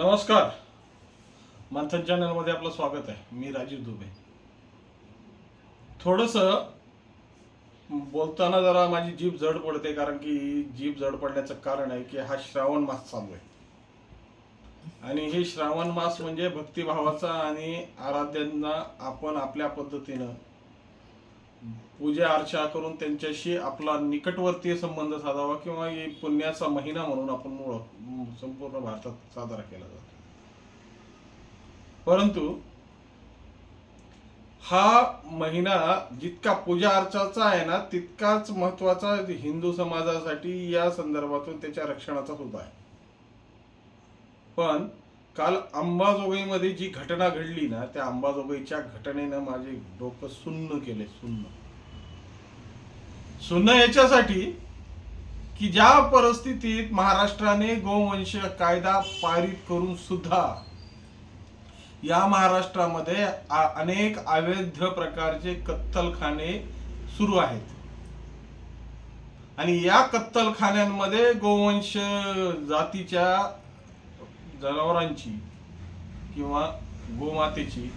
नमस्कार. मंथन चॅनलमध्ये आपलं स्वागत आहे. मी राजीव दुबे. थोडस बोलताना जरा माझी जीभ जड पडते कारण की जीभ जड पडण्याचं कारण आहे की हा श्रावण मास चालू आहे. आणि हे श्रावण मास म्हणजे भक्तिभावाचा आणि आराध्यांना आपण आपल्या पद्धतीनं पूजा अर्चा करून त्यांच्याशी आपला निकटवर्तीय संबंध साधावा किंवा पुण्याचा महिना म्हणून आपण संपूर्ण भारतात साजरा केला जातो. परंतु हा महिना जितका पूजा अर्चाचा आहे ना तितकाच महत्त्वाचा हिंदू समाजासाठी या संदर्भातून त्याच्या रक्षणाचा सुद्धा आहे. पण काल अंबाजोगाईमध्ये जी घटना घडली ना त्या अंबाजोगाईच्या घटनेनं माझे डोकं सुन्न केले सुन्न. सुन्न याच्यासाठी की ज्या परिस्थितीत महाराष्ट्राने गोवंश कायदा पारित करून सुद्धा या महाराष्ट्रामध्ये अनेक अवैध प्रकारचे कत्तलखाने सुरू आहेत. आणि या कत्तलखान्यांमध्ये गोवंश जातीच्या जनावरांची किंवा गोमातेची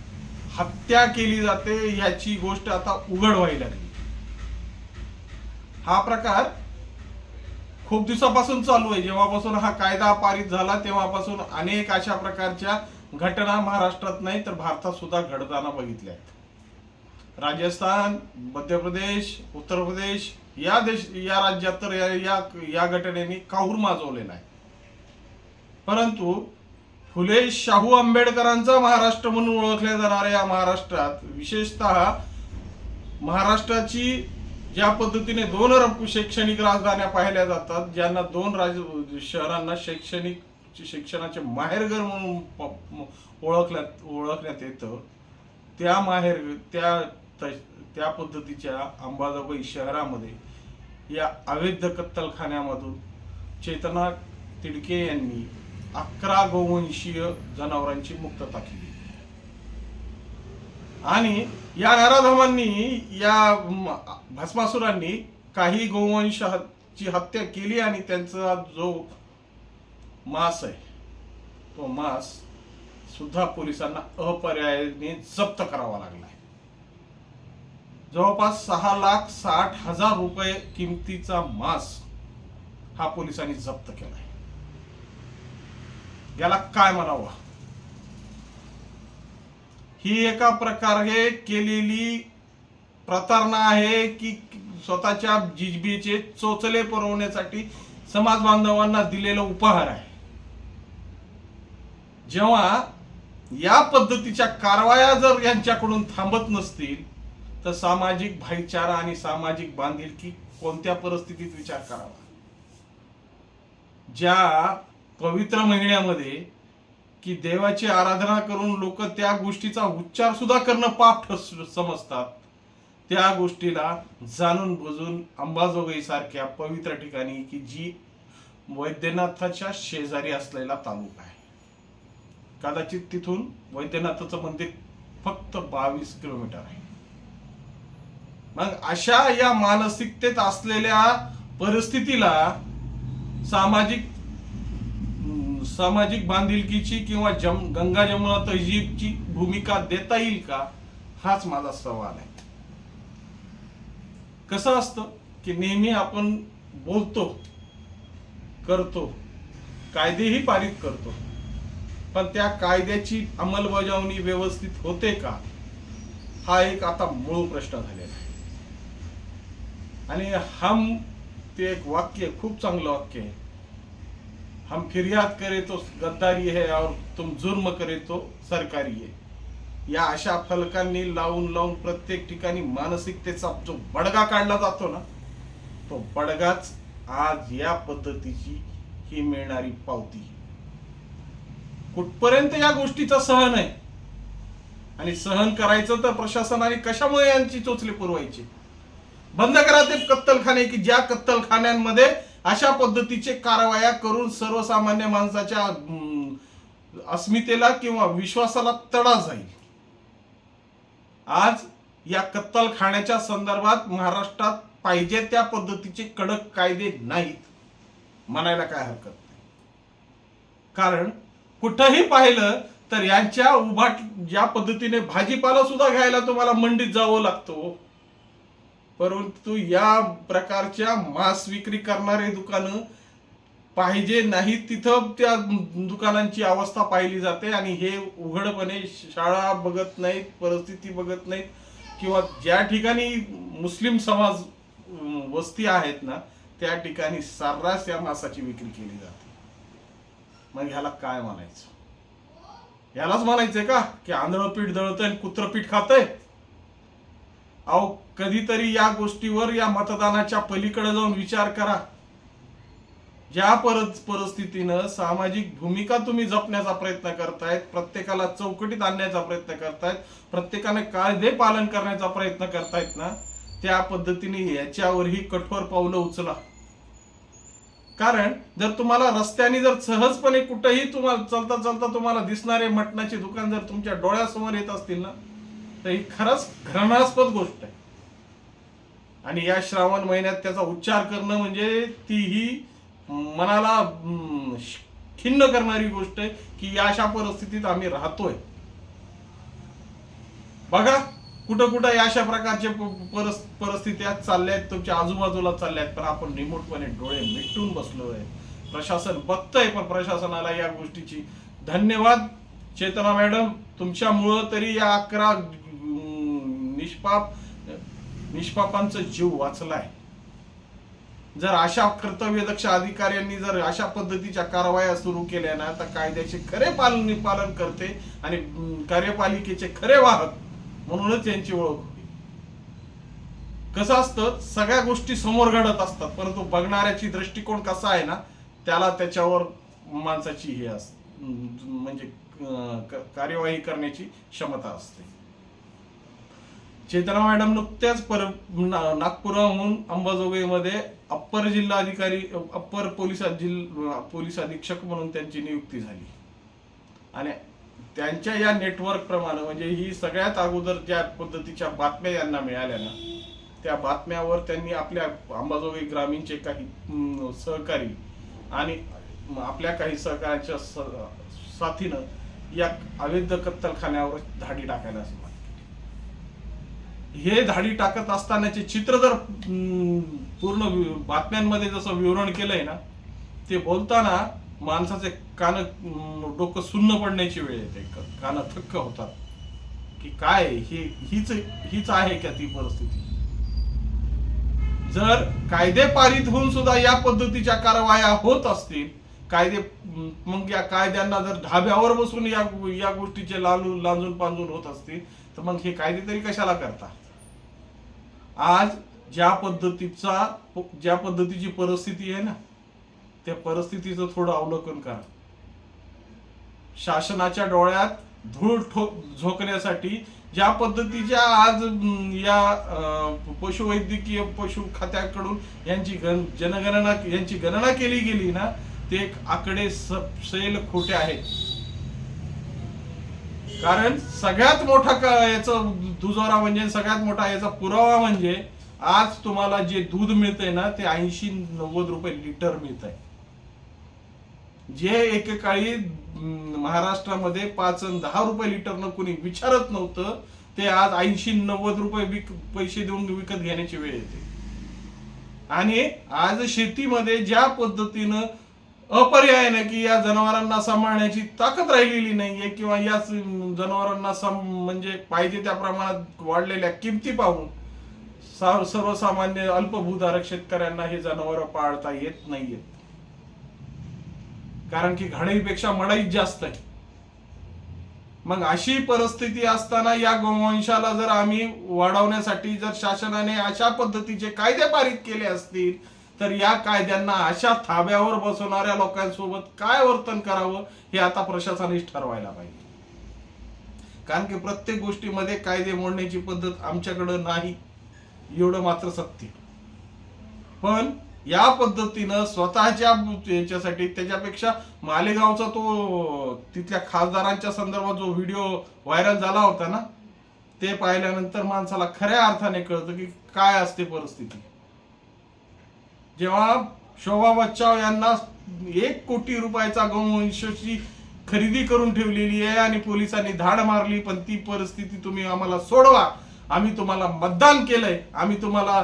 हत्या केली जाते याची गोष्ट आता उघड व्हायला लागली. हा प्रकार खूप दिवसापासून चालू आहे. जेव्हापासून हा कायदा पारित झाला तेव्हापासून अनेक अशा प्रकारच्या घटना महाराष्ट्रात नाही तर भारतात सुद्धा घडताना बघितल्या आहेत. राजस्थान मध्य प्रदेश उत्तर प्रदेश या देश या राज्यात तर या या, या घटनेने काहूर माजवलेला आहे परंतु फुले शाहू आंबेडकरांचा महाराष्ट्र म्हणून ओळखल्या जाणाऱ्या या महाराष्ट्रात विशेषतः महाराष्ट्राची ज्या पद्धतीने दोन र- शैक्षणिक राजधान्या पाहिल्या जातात ज्यांना दोन राज शहरांना शैक्षणिक शिक्षणाचे माहेरघर म्हणून प- ओळखल्यात ओळखण्यात येतं. त्या माहेर त्या त- त्या पद्धतीच्या अंबाजोगाई शहरामध्ये या अवैध कत्तलखान्यामधून चेतना तिडके यांनी अकरा गोवंशीय जनावरांची मुक्तता केली. आणि या नराधमांनी या भस्मासुरांनी काही गोवंशाची हत्या केली आणि त्यांचा जो मांस आहे तो मांस सुद्धा पोलिसांना अपर्यायाने जप्त करावा लागला आहे. जवळपास सहा लाख साठ हजार रुपये किमतीचा मांस हा पोलिसांनी जप्त केला आहे. याला काय म्हणावं? ही एका प्रकारे केलेली प्रतारणा आहे की स्वतःच्या जिजबीचे चोचले पुरवण्यासाठी समाज बांधवांना दिलेला उपहार आहे. जेव्हा या पद्धतीच्या कारवाया जर यांच्याकडून थांबत नसतील तर सामाजिक भाईचारा आणि सामाजिक बांधिलकी कोणत्या परिस्थितीत विचार करावा? ज्या पवित्र महिन्यामध्ये की देवाची आराधना करून लोक त्या गोष्टीचा उच्चार सुद्धा करणं पाप समजतात. त्या गोष्टीला जाणून बुजून अंबाजोगाई सारख्या पवित्र ठिकाणी की जी वैद्यनाथाच्या शेजारी असलेला तालुका आहे. कदाचित तिथून वैद्यनाथाचं मंदिर फक्त बावीस किलोमीटर आहे. मग अशा या मानसिकतेत असलेल्या परिस्थितीला सामाजिक सामाजिक बांधिलकीची किंवा जम गंगा जमुना तहजीबची भूमिका देता येईल का? हाच माझा सवाल आहे. कसं असतं की नेहमी आपण बोलतो करतो कायदेही पारित करतो पण त्या कायद्याची अंमलबजावणी व्यवस्थित होते का? हा एक आता मूळ प्रश्न झालेला आहे. आणि हम ते एक वाक्य खूप चांगलं वाक्य आहे. हम फिर्याद करे तो गद्दारी है और तुम जुर्म करे तो सरकारी है। या अशा फलकांनी लावून लावून प्रत्येक ठिकाणी मानसिकतेचा जो बडगा काढला जातो ना तो बडगाच आज या पद्धतीची ही मिळणारी पावती कुठपर्यंत या गोष्टीचा सहन आहे? आणि सहन करायचं तर प्रशासनाने कशामुळे यांची चोचले पुरवायची? बंद करा ते कत्तलखाने की ज्या कत्तलखान्यांमध्ये अशा पद्धतीचे कारवाया करून सर्वसामान्य माणसाच्या अस्मितेला किंवा विश्वासाला तडा जाईल. आज या कत्तलखान्याच्या संदर्भात महाराष्ट्रात पाहिजे त्या पद्धतीचे कडक कायदे नाहीत. म्हणायला काय हरकत नाही. कारण कुठंही पाहिलं तर यांच्या उभाट ज्या पद्धतीने भाजीपाला सुद्धा घ्यायला तुम्हाला मंडीत जावं लागतो हो. परंतु या प्रकारच्या मांस विक्री करणारे दुकानं पाहिजे नाही तिथं त्या दुकानांची अवस्था पाहिली जाते आणि हे उघडपणे शाळा बघत नाहीत परिस्थिती बघत नाहीत किंवा ज्या ठिकाणी मुस्लिम समाज वस्ती आहेत ना त्या ठिकाणी सर्रास या मांसाची विक्री केली जाते. मग ह्याला काय म्हणायचं? ह्यालाच म्हणायचंय का? की आंधळं पीठ दळतंय आणि कुत्रं पीठ खातंय? अहो कधीतरी या गोष्टीवर या मतदानाच्या पलीकडे जाऊन विचार करा. ज्या परत परिस्थितीनं सामाजिक भूमिका तुम्ही जपण्याचा प्रयत्न करतायत प्रत्येकाला चौकटीत आणण्याचा प्रयत्न करतायत प्रत्येकाने कायदे पालन करण्याचा प्रयत्न करतायत ना त्या पद्धतीने याच्यावरही कठोर पावलं उचला. कारण जर तुम्हाला रस्त्याने जर सहजपणे कुठेही तुम्हाला चलता चलता तुम्हाला दिसणारे मटणाचे दुकान जर तुमच्या डोळ्यासमोर येत असतील ना तर ही खरंच घृणास्पद गोष्ट आहे. आणि या श्रावण महिन्यात त्याचा उच्चार करणं म्हणजे तीही मनाला खिन्न करणारी गोष्ट आहे की या अशा परिस्थितीत आम्ही राहतोय. बघा कुठं कुठं या अशा प्रकारचे परिस्थिती आज चालल्या आहेत तुमच्या आजूबाजूला चालल्या आहेत पण आपण रिमोटपणे डोळे मिटून बसलोय. प्रशासन बघतंय पण प्रशासनाला या गोष्टीची धन्यवाद. चेतना मॅडम तुमच्यामुळं तरी या अकरा निष्पाप निष्पापांचा जीव वाचलाय. जर अशा कर्तव्यदक्ष अधिकाऱ्यांनी जर अशा पद्धतीच्या कारवाया सुरू केल्या ना तर कायद्याचे खरे पालन पालन करते आणि कार्यपालिकेचे खरे वाहक म्हणूनच यांची ओळख होती. कसं असतं सगळ्या गोष्टी समोर घडत असतात परंतु बघणाऱ्याची दृष्टिकोन कसा आहे ना त्याला त्याच्यावर माणसाची हे अस म्हणजे कार्यवाही करण्याची क्षमता असते. चेतना मॅडम नुकत्याच पर ना- नागपुराहून अंबाजोगाईमध्ये अप्पर जिल्हाधिकारी अप्पर पोलीस जिल्हा पोलीस अधीक्षक म्हणून त्यांची नियुक्ती झाली. आणि त्यांच्या या नेटवर्क प्रमाणे म्हणजे ही सगळ्यात अगोदर ज्या पद्धतीच्या बातम्या यांना मिळाल्या ना त्या बातम्यावर त्यांनी आपल्या अंबाजोगाई ग्रामीणचे काही सहकारी आणि आपल्या काही सहकाऱ्यांच्या स- साथीनं या अवैध कत्तलखान्यावर धाडी टाकायला सुरुवात हे धाडी टाकत असतानाचे चित्र जर पूर्ण बातम्यांमध्ये जसं विवरण केलंय ना ते बोलताना माणसाचे कान डोकं सुन्न पडण्याची वेळ येते. कान थक्क होतात. की काय हे हीच हीच आहे का ती परिस्थिती? जर कायदे पारित होऊन सुद्धा या पद्धतीच्या कारवाया होत असतील कायदे मग या कायद्यांना जर ढाब्यावर बसून या या गोष्टीचे लालून लांजून पांजून होत असतील तर मग हे कायदे तरी कशाला करता? आज ज्या पद्धतीचा ज्या पद्धतीची परिस्थिती आहे ना त्या परिस्थितीचं थोडं अवलोकन करा. शासनाच्या डोळ्यात धूळ ठो झोकण्यासाठी ज्या पद्धतीच्या आज या पशुवैद्यकीय पशु खात्याकडून यांची गण जनगणना यांची गणना केली गेली ना ते एक आकडे स- सैल खोटे आहेत. कारण सगळ्यात मोठा याचा दुजोरा म्हणजे सगळ्यात मोठा याचा पुरावा म्हणजे आज तुम्हाला जे दूध मिळतंय ना ते ऐंशी नव्वद रुपये लिटर मिळत आहे जे एकेकाळी महाराष्ट्रामध्ये पाच दहा रुपये लिटरनं कोणी विचारत नव्हतं ते आज ऐंशी नव्वद रुपये विक पैसे देऊन विकत घेण्याची वेळ येते. आणि आज शेतीमध्ये ज्या पद्धतीनं अपर्यायाने की या जनावरांना सांभाळण्याची ताकद राहिलेली नाहीये किंवा या जनावरांना सम म्हणजे पाहिजे त्या प्रमाणात वाढलेल्या किमती पाहून सर्वसामान्य अल्पभूधारक शेतकऱ्यांना हे जनावर पाळता येत नाहीयेत. कारण की घाणीपेक्षा मडाईच जास्त आहे. मग अशी परिस्थिती असताना या गोवंशाला जर आम्ही वाढवण्यासाठी जर शासनाने अशा पद्धतीचे कायदे पारित केले असतील तर या कायद्यांना अशा थाब्यावर बसवणाऱ्या लोकांसोबत काय वर्तन करावं हे आता प्रशासनानेच ठरवायला पाहिजे. कारण की प्रत्येक गोष्टीमध्ये कायदे मोडण्याची पद्धत आमच्याकडं नाही. एवढं मात्र सत्य. पण या पद्धतीनं स्वतःच्या याच्यासाठी त्याच्यापेक्षा मालेगावचा तो तिथल्या खासदारांच्या संदर्भात जो व्हिडिओ व्हायरल झाला होता ना ते पाहिल्यानंतर माणसाला खऱ्या अर्थाने कळतं की काय असते परिस्थिती. जेव्हा शोभा बच्चाव यांना एक कोटी रुपयाचा गौवंशाची खरेदी करून ठेवलेली आहे आणि पोलिसांनी धाड मारली पण ती परिस्थिती तुम्ही आम्हाला सोडवा. आम्ही तुम्हाला मतदान केलंय आम्ही तुम्हाला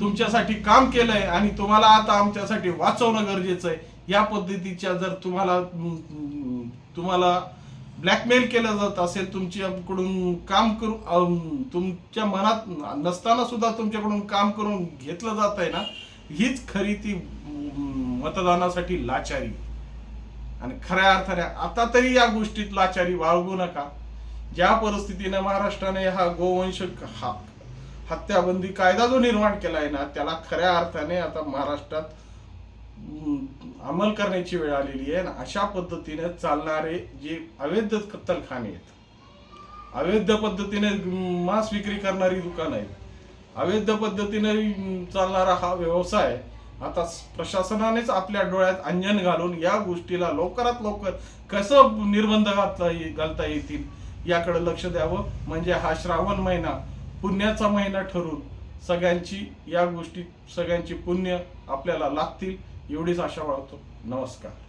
तुमच्यासाठी काम केलंय आणि तुम्हाला आता आमच्यासाठी वाचवणं गरजेचं आहे. या पद्धतीच्या जर तुम्हाला तुम्हाला ब्लॅकमेल केलं जात असेल तुमच्याकडून काम करू तुमच्या मनात नसताना सुद्धा तुमच्याकडून काम करून घेतलं जात आहे ना हीच खरी ती मतदानासाठी लाचारी. आणि खऱ्या अर्थाने आता तरी या गोष्टीत लाचारी बाळगू नका. ज्या परिस्थितीने महाराष्ट्राने हा गोवंश हा हत्याबंदी कायदा जो निर्माण केला आहे ना त्याला खऱ्या अर्थाने आता महाराष्ट्रात अंमल करण्याची वेळ आलेली आहे. आणि अशा पद्धतीने चालणारे जे अवैध कत्तलखाने आहेत अवैध पद्धतीने मांस विक्री करणारी दुकानं आहेत अवैध पद्धतीने चालणारा हा व्यवसाय आता प्रशासनानेच आपल्या डोळ्यात अंजन घालून या गोष्टीला लवकरात लवकर कसं निर्बंध घालता घालता येतील याकडे लक्ष द्यावं. म्हणजे हा श्रावण महिना पुण्याचा महिना ठरून सगळ्यांची या गोष्टी सगळ्यांची पुण्य आपल्याला लागतील एवढीच आशा वाढतो नमस्कार.